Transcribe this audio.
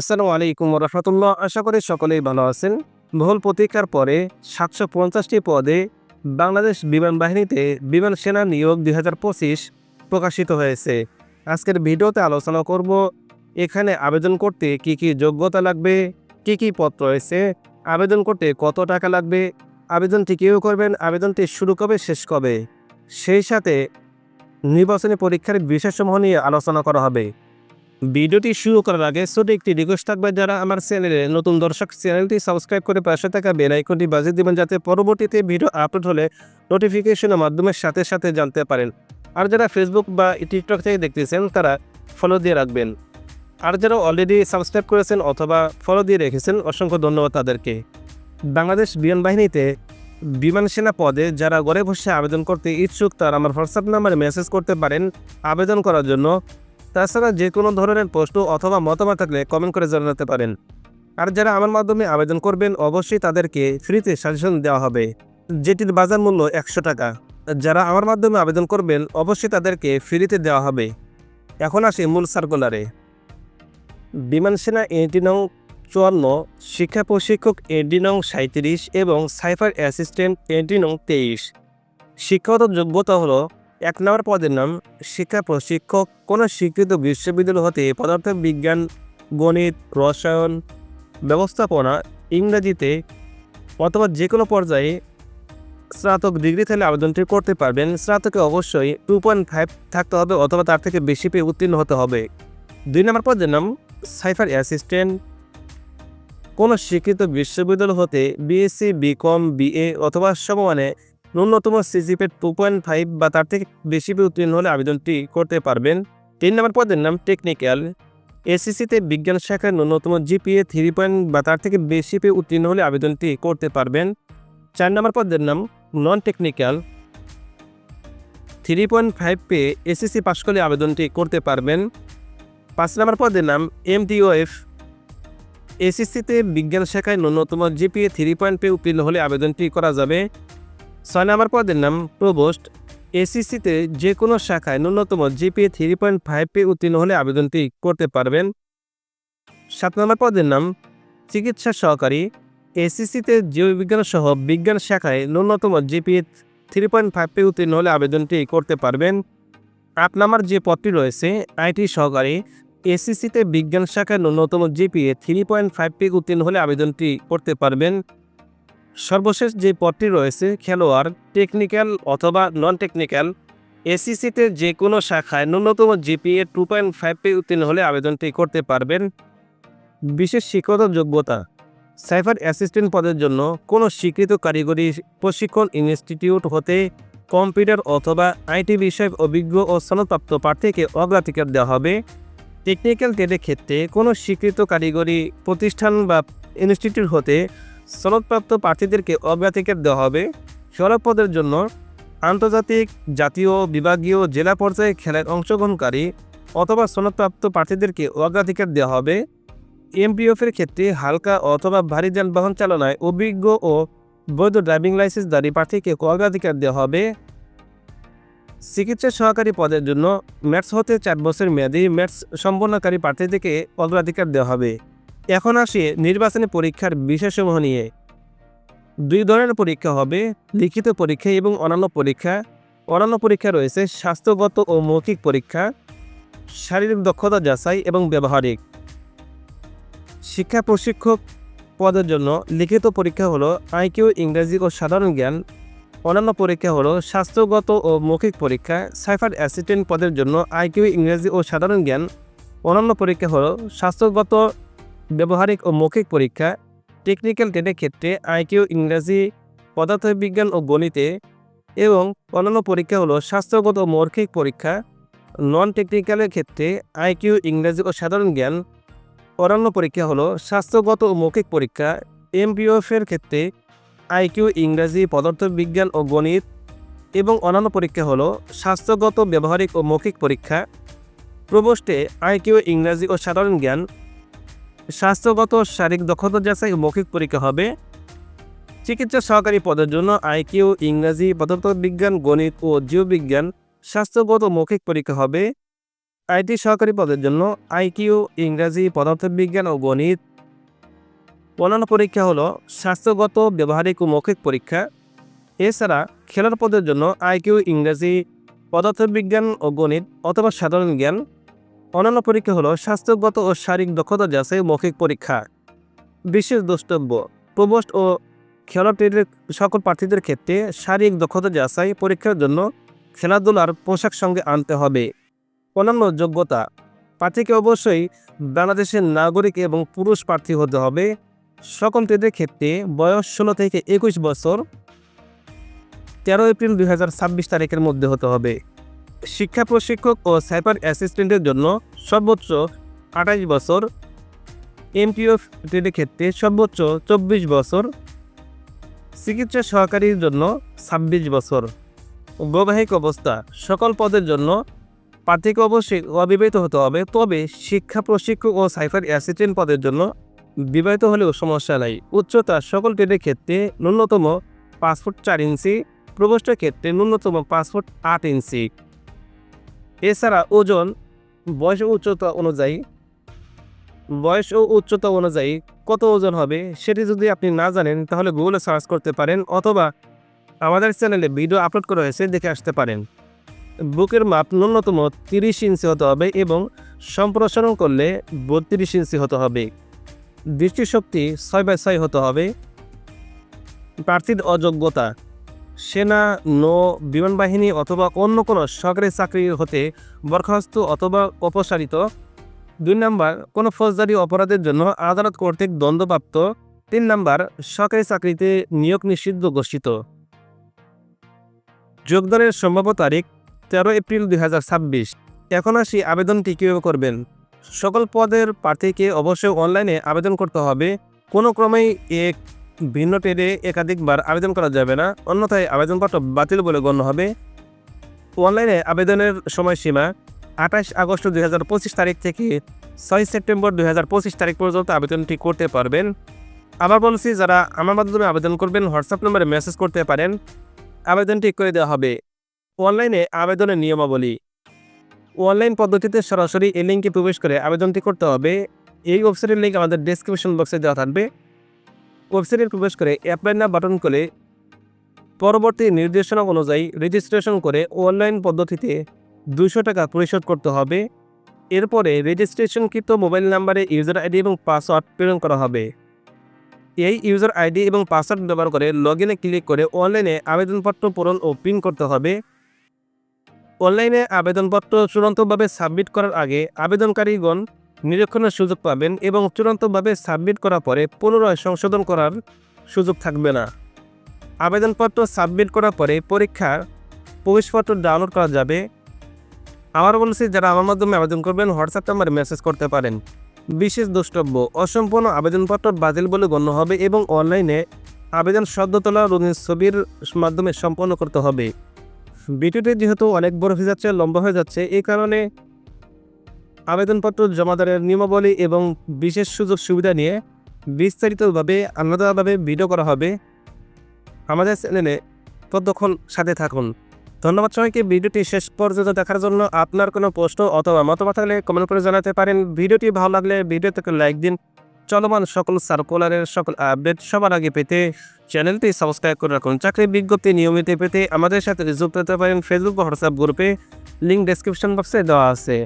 আসসালামু আলাইকুম রহমতুল্লাহ। আশা করি সকলেই ভালো আছেন। বহুল প্রতীক্ষার পরে সাতশো পঞ্চাশটি পদে বাংলাদেশ বিমান বাহিনীতে বিমান সেনা নিয়োগ দুই হাজার পঁচিশ প্রকাশিত হয়েছে। আজকের ভিডিওতে আলোচনা করব, এখানে আবেদন করতে কি কি যোগ্যতা লাগবে, কি কি পদ রয়েছে, আবেদন করতে কত টাকা লাগবে, আবেদনটি কেউ করবেন, আবেদনটি শুরু কবে, শেষ কবে? সেই সাথে নির্বাচনী পরীক্ষার বিষয়সমূহ নিয়ে আলোচনা করা হবে। ভিডিওটি শুরু করার আগে ছোট একটি রিকোয়েস্ট থাকবে যারা আমার চ্যানেলে নতুন দর্শক চ্যানেলটি সাবস্ক্রাইব করে পাশে থাকা বেল আইকনটি বাজিয়ে দিবেন যাতে পরবর্তীতে ভিডিও আপলোড হলে নোটিফিকেশনের মাধ্যমে সাথে সাথে জানতে পারেন। আর যারা ফেসবুক বা টিকটক থেকে দেখতেছেন, তারা ফলো দিয়ে রাখবেন। আর যারা অলরেডি সাবস্ক্রাইব করেছেন অথবা ফলো দিয়ে রেখেছেন, অসংখ্য ধন্যবাদ তাদেরকে। বাংলাদেশ বিমান বাহিনীতে বিমান সেনা পদে যারা ঘরে বসে আবেদন করতে ইচ্ছুক, তারা আমার হোয়াটসঅ্যাপ নাম্বারে মেসেজ করতে পারেন। আবেদন করার জন্য তাছাড়া যে কোনো ধরনের প্রশ্ন অথবা মতামত থাকলে কমেন্ট করে জানাতে পারেন। আর যারা আমার মাধ্যমে আবেদন করবেন, অবশ্যই তাদেরকে ফ্রিতে সাজেশন দেওয়া হবে, যেটির বাজার মূল্য একশো টাকা। যারা আমার মাধ্যমে আবেদন করবেন, অবশ্যই তাদেরকে ফ্রিতে দেওয়া হবে। এখন আসি মূল সার্কুলারে বিমান সেনা এটি নং চুয়ান্ন, শিক্ষা প্রশিক্ষক এডি নং সাঁত্রিশ এবং সাইফার অ্যাসিস্ট্যান্ট এডি নং তেইশ। শিক্ষাগত যোগ্যতা হলো এক নম্বর পদের নাম শিক্ষা প্রশিক্ষক। কোনো স্বীকৃত বিশ্ববিদ্যালয় হতে পদার্থ বিজ্ঞান গণিত, রসায়ন, ব্যবস্থাপনা, ইংরেজিতে অথবা যে কোনো পর্যায়ে স্নাতক ডিগ্রি থাকলে আবেদনটি করতে পারবেন। স্নাতকে অবশ্যই টু পয়েন্ট ফাইভ থাকতে হবে অথবা তার থেকে বেশি পেয়ে উত্তীর্ণ হতে হবে। দুই নম্বর পদের নাম সাইফার অ্যাসিস্ট্যান্ট। কোনো স্বীকৃত বিশ্ববিদ্যালয় হতে বিএসসি বিকম বিএ অথবা সমমানে ন্যূনতম সিজিপে টু পয়েন্ট ফাইভ বা তার থেকে বেশি উত্তীর্ণ হলে আবেদনটি করতে পারবেন। তিন নম্বর পদের নাম টেকনিক্যাল এসিসিতে বিজ্ঞান শাখায় ন্যূনতম জিপিএ থ্রি পয়েন্ট বা তার থেকে বেশি পেয়ে উত্তীর্ণ হলে আবেদনটি করতে পারবেন। চার নম্বর পদের নাম non technical three point five পেয়ে এসএসসি পাশ করলে আবেদনটি করতে পারবেন। পাঁচ নম্বর পদের নাম এম এমটিওএফ এসএসসিতে বিজ্ঞান শাখায় ন্যূনতম জিপিএ থ্রি পয়েন্ট পেয়ে উত্তীর্ণ হলে আবেদনটি করা যাবে। ছয় নম্বর পদের নাম প্রবোস্ট। এসিসিতে যে কোনো শাখায় ন্যূনতম জিপিএ থ্রি পয়েন্ট ফাইভ পেয়ে উত্তীর্ণ হলে আবেদনটি করতে পারবেন। সাত নম্বর পদের নাম চিকিৎসা সহকারী। এসিসিতে জীববিজ্ঞান সহ বিজ্ঞান শাখায় ন্যূনতম জিপিএ থ্রি পয়েন্ট ফাইভ পেয়ে উত্তীর্ণ হলে আবেদনটি করতে পারবেন। আট নম্বর যে পদটি রয়েছে আইটি সহকারী। এসিসিতে বিজ্ঞান শাখায় ন্যূনতম জিপিএ থ্রি পয়েন্ট ফাইভ পেয়ে উত্তীর্ণ হলে আবেদনটি করতে পারবেন। সর্বশেষ যে পদটি রয়েছে, খেলোয়াড় টেকনিক্যাল অথবা নন টেকনিক্যাল এসিসিতে যে কোনো শাখায় ন্যূনতম জিপিএ টু পয়েন্ট ফাইভ পে উত্তীর্ণ হলে আবেদনটি করতে পারবেন। বিশেষ শিক্ষত যোগ্যতা, সাইফার অ্যাসিস্ট্যান্ট পদের জন্য কোনো স্বীকৃত কারিগরি প্রশিক্ষণ ইনস্টিটিউট হতে কম্পিউটার অথবা আইটি বিষয়ক অভিজ্ঞ ও সনদপ্রাপ্ত প্রার্থীকে অগ্রাধিকার দেওয়া হবে। টেকনিক্যাল ট্রেডের ক্ষেত্রে কোনো স্বীকৃত কারিগরি প্রতিষ্ঠান বা ইনস্টিটিউট হতে সনদপ্রাপ্ত প্রার্থীদেরকে অগ্রাধিকার দেওয়া হবে। সড়ক পদের জন্য আন্তর্জাতিক, জাতীয়, বিভাগীয়, জেলা পর্যায়ে খেলায় অংশগ্রহণকারী অথবা সনদপ্রাপ্ত প্রার্থীদেরকে অগ্রাধিকার দেওয়া হবে। এমপিএফের ক্ষেত্রে হালকা অথবা ভারী যানবাহন চালনায় অভিজ্ঞ ও বৈধ ড্রাইভিং লাইসেন্স লাইসেন্সধারী প্রার্থীকে অগ্রাধিকার দেওয়া হবে। চিকিৎসা সহকারী পদের জন্য ম্যাটস হতে চার বছর মেয়াদী ম্যাটস সম্পন্নকারী প্রার্থীদেরকে অগ্রাধিকার দেওয়া হবে। এখন আসি নির্বাচনী পরীক্ষার বিষয়সমূহ নিয়ে। দুই ধরনের পরীক্ষা হবে, লিখিত পরীক্ষা এবং অন্যান্য পরীক্ষা। অন্যান্য পরীক্ষা রয়েছে স্বাস্থ্যগত ও মৌখিক পরীক্ষা, শারীরিক দক্ষতা যাচাই এবং ব্যবহারিক। শিক্ষা প্রশিক্ষক পদের জন্য লিখিত পরীক্ষা হলো আইকিউ ইংরেজি ও সাধারণ জ্ঞান। অন্যান্য পরীক্ষা হলো স্বাস্থ্যগত ও মৌখিক পরীক্ষা, সাইফার অ্যাসিস্ট্যান্ট পদের জন্য আইকিউ ইংরেজি ও সাধারণ জ্ঞান। অন্যান্য পরীক্ষা হলো স্বাস্থ্যগত ব্যবহারিক ও মৌখিক পরীক্ষা টেকনিক্যাল ট্রেডের ক্ষেত্রে আইকিউ ইংরাজি, পদার্থবিজ্ঞান ও গণিতে এবং অন্যান্য পরীক্ষা হলো স্বাস্থ্যগত ও মৌখিক পরীক্ষা। নন টেকনিক্যালের ক্ষেত্রে আইকিউ ইংরাজি ও সাধারণ জ্ঞান। অন্যান্য পরীক্ষা হলো স্বাস্থ্যগত ও মৌখিক পরীক্ষা। এমপিওফের ক্ষেত্রে আইকিউ ইংরাজি, পদার্থবিজ্ঞান ও গণিত এবং অন্যান্য পরীক্ষা হলো স্বাস্থ্যগত, ব্যবহারিক ও মৌখিক পরীক্ষা। প্রবোস্টে আইকিউ ইংরাজি ও সাধারণ জ্ঞান। স্বাস্থ্যগত শারীরিক দক্ষতা যাচাই মৌখিক পরীক্ষা হবে। চিকিৎসা সহকারী পদের জন্য আইকিউ, ইংরাজি, পদার্থবিজ্ঞান, গণিত ও জীববিজ্ঞান স্বাস্থ্যগত মৌখিক পরীক্ষা হবে। আইটি সহকারী পদের জন্য আইকিউ, ইংরাজি, পদার্থবিজ্ঞান ও গণিত। অন্যান্য পরীক্ষা হলো স্বাস্থ্যগত, ব্যবহারিক ও মৌখিক পরীক্ষা। এছাড়া খেলার পদের জন্য আইকিউ, ইংরাজি, পদার্থবিজ্ঞান ও গণিত অথবা সাধারণ জ্ঞান। অন্যান্য পরীক্ষা হলো স্বাস্থ্যগত ও শারীরিক দক্ষতা যাচাই, মৌখিক পরীক্ষা। বিশেষ দ্রষ্টব্য প্রবোস্ট ও খেলা সকল প্রার্থীদের ক্ষেত্রে শারীরিক দক্ষতা যাচাই পরীক্ষার জন্য খেলাধুলার পোশাক সঙ্গে আনতে হবে। অন্যান্য যোগ্যতা, প্রার্থীকে অবশ্যই বাংলাদেশের নাগরিক এবং পুরুষ প্রার্থী হতে হবে। সকল ট্রেডের ক্ষেত্রে বয়স ষোলো থেকে একুশ বছর, তেরো এপ্রিল দু হাজার ছাব্বিশ তারিখের মধ্যে হতে হবে। শিক্ষা প্রশিক্ষক ও সাইবার অ্যাসিস্ট্যান্টের জন্য সর্বোচ্চ আঠাশ বছর এমপিএফ ট্রেডের ক্ষেত্রে সর্বোচ্চ চব্বিশ বছর, চিকিৎসা সহকারীর জন্য ছাব্বিশ বছর। বৈবাহিক অবস্থা, সকল পদের জন্য প্রার্থীকে অবশ্যই অবিবাহিত হতে হবে, তবে শিক্ষা প্রশিক্ষক ও সাইফার অ্যাসিস্ট্যান্ট পদের জন্য বিবাহিত হলেও সমস্যা নাই। উচ্চতা, সকল ট্রেডের ক্ষেত্রে ন্যূনতম পাঁচ ফুট চার ইঞ্চি প্রবেশের ক্ষেত্রে ন্যূনতম পাঁচ ফুট আট ইঞ্চি। এছাড়া ওজন বয়স ও উচ্চতা অনুযায়ী, বয়স ও উচ্চতা অনুযায়ী কত ওজন হবে সেটি যদি আপনি না জানেন, তাহলে গুগলে সার্চ করতে পারেন অথবা আমাদের চ্যানেলে ভিডিও আপলোড করা হয়েছে, দেখে আসতে পারেন। বুকের মাপ ন্যূনতম তিরিশ ইঞ্চি হতে হবে এবং সম্প্রসারণ করলে বত্রিশ ইঞ্চি হতে হবে। দৃষ্টিশক্তি ছয় বাই ছয় হতে হবে। প্রার্থীর অযোগ্যতা সেনা, নৌ বিমান বাহিনী অথবা অন্য কোনো সরকারি চাকরি হতে বরখাস্ত অথবা অপসারিত। দুই নাম্বার, কোনো ফৌজদারি অপরাধের জন্য আদালত কর্তৃক দ্বন্দ্বপ্রাপ্ত তিন নাম্বার, সরকারি চাকরিতে নিয়োগ নিষিদ্ধ ঘোষিত। যোগদানের সম্ভাব্য তারিখ তেরো এপ্রিল দুই হাজার ছাব্বিশ। এখন আসি আবেদনটি কীভাবে করবেন? সকল পদের প্রার্থীকে অবশ্যই অনলাইনে আবেদন করতে হবে। কোনো ক্রমেই এক ভিন্ন ট্রেডে একাধিকবার আবেদন করা যাবে না, অন্যথায় আবেদনপত্র বাতিল বলে গণ্য হবে। অনলাইনে আবেদনের সময়সীমা আঠাশ আগস্ট দুই হাজার পঁচিশ তারিখ থেকে ছয় সেপ্টেম্বর দুই হাজার পঁচিশ তারিখ পর্যন্ত আবেদনটি করতে পারবেন। আবার বলছি, যারা আমার মাধ্যমে আবেদন করবেন, হোয়াটসঅ্যাপ নম্বরে মেসেজ করতে পারেন। আবেদনটি করে দেওয়া হবে। অনলাইনে আবেদনের নিয়মাবলী। অনলাইন পদ্ধতিতে সরাসরি এই লিঙ্কে প্রবেশ করে আবেদনটি করতে হবে। এই ওয়েবসাইটের লিঙ্ক আমাদের ডেসক্রিপশন বক্সে দেওয়া থাকবে। ওয়েবসাইটে প্রবেশ করে অ্যাপ্লাই না বাটন করে পরবর্তী নির্দেশনা অনুযায়ী রেজিস্ট্রেশন করে অনলাইন পদ্ধতিতে দুশো টাকা পরিশোধ করতে হবে। এরপরে রেজিস্ট্রেশনকৃত মোবাইল নাম্বারে ইউজার আইডি এবং পাসওয়ার্ড প্রেরণ করা হবে। এই ইউজার আইডি এবং পাসওয়ার্ড ব্যবহার করে লগ ইনে ক্লিক করে অনলাইনে আবেদনপত্র পূরণ ও প্রিন্ট করতে হবে। অনলাইনে আবেদনপত্র চূড়ান্তভাবে সাবমিট করার আগে আবেদনকারীগণ নিরীক্ষণের সুযোগ পাবেন এবং চূড়ান্তভাবে সাবমিট করার পরে পুনরায় সংশোধন করার সুযোগ থাকবে না। আবেদনপত্র সাবমিট করার পরে পরীক্ষার প্রবেশপত্র ডাউনলোড করা যাবে। আবার বলছি যারা আমার মাধ্যমে আবেদন করবেন, হোয়াটসঅ্যাপ নাম্বারে মেসেজ করতে পারেন। বিশেষ দ্রষ্টব্য, অসম্পূর্ণ আবেদনপত্র বাতিল বলে গণ্য হবে এবং অনলাইনে আবেদন সদ্য তোলা রঙিন ছবির মাধ্যমে সম্পন্ন করতে হবে। ভিডিওটি যেহেতু অনেক বড় হয়ে যাচ্ছে, লম্বা হয়ে যাচ্ছে, এই কারণে আবেদনপত্র জমাদারের নিয়মাবলী এবং বিশেষ সুযোগ সুবিধা নিয়ে বিস্তারিতভাবে, আলাদাভাবে ভিডিও করা হবে আমাদের চ্যানেলে। ততক্ষণ সাথে থাকুন। ধন্যবাদ সবাইকে। ভিডিওটি শেষ পর্যন্ত দেখার জন্য আপনার কোনো প্রশ্ন অথবা মতামত থাকলে কমেন্ট করে জানাতে পারেন। ভিডিওটি ভালো লাগলে ভিডিওতে লাইক দিন। চলমান সকল সার্কুলারের সকল আপডেট সবার আগে পেতে চ্যানেলটি সাবস্ক্রাইব করে রাখুন। চাকরির বিজ্ঞপ্তি নিয়মিত পেতে আমাদের সাথে যুক্ত হতে পারেন। ফেসবুক বা হোয়াটসঅ্যাপ গ্রুপে লিঙ্ক ডেসক্রিপশন বক্সে দেওয়া আছে।